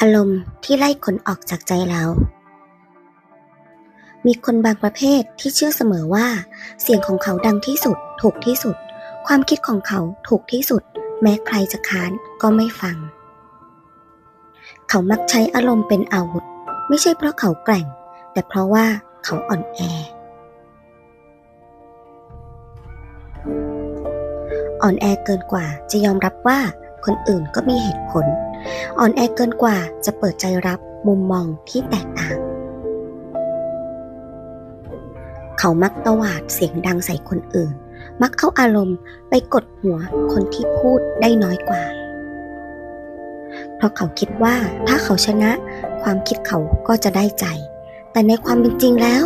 อารมณ์ที่ไล่คนออกจากใจเรา มีคนบางประเภทที่เชื่อเสมอว่า เสียงของเขาดังที่สุด ถูกที่สุด ความคิดของเขาถูกที่สุด แม้ใครจะค้านก็ไม่ฟัง เขามักใช้อารมณ์เป็นอาวุธ ไม่ใช่เพราะเขาแกร่ง แต่เพราะว่าเขาอ่อนแอ อ่อนแอเกินกว่าจะยอมรับว่าคนอื่นก็มีเหตุผล อ่อนแอเกินกว่าจะเปิดใจรับมุมมองที่แตกต่าง เขามักตวาดเสียงดังใส่คนอื่น มักเข้าอารมณ์ไปกดหัวคนที่พูดได้น้อยกว่า เพราะเขาคิดว่าถ้าเขาชนะ ความคิดเขาก็จะได้ใจ แต่ในความเป็นจริงแล้ว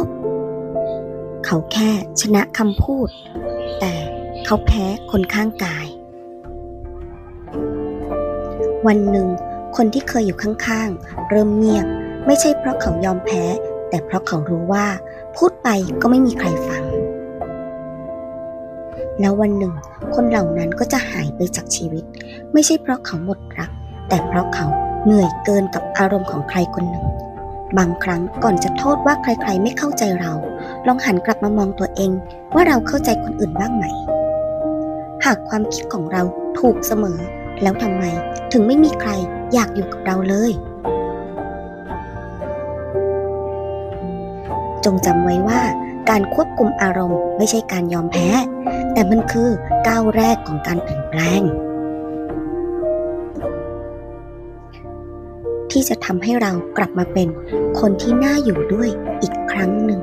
เขาแค่ชนะคำพูด แต่เขาแพ้คนข้างกาย วันหนึ่ง คนที่เคยอยู่ข้างๆ เริ่มเงียบ ไม่ใช่เพราะเขายอมแพ้ แต่เพราะเขารู้ว่า พูดไปก็ไม่มีใครฟัง แล้ววันหนึ่ง คนเหล่านั้นก็จะหายไปจากชีวิต ไม่ใช่เพราะเขาหมดรัก แต่เพราะเขาเหนื่อยเกินกับอารมณ์ของใครคนหนึ่ง บางครั้งก่อนจะโทษว่าใครๆ ไม่เข้าใจเรา ลองหันกลับมามองตัวเอง ว่าเราเข้าใจคนอื่นบ้างไหม หากความคิดของเราถูกเสมอ แล้วทำไมถึงไม่มีใครอยากอยู่กับเราเลย จงจำไว้ว่าการควบคุมอารมณ์ไม่ใช่การยอมแพ้ แต่มันคือก้าวแรกของการเปลี่ยนแปลง ที่จะทำให้เรากลับมาเป็นคนที่น่าอยู่ด้วยอีกครั้งหนึ่ง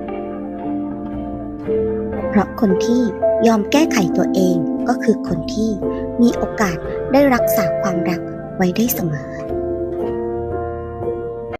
เพราะคนที่ยอมแก้ไขตัวเองก็คือคนที่มีโอกาส ได้รักษาความรักไว้ได้เสมอ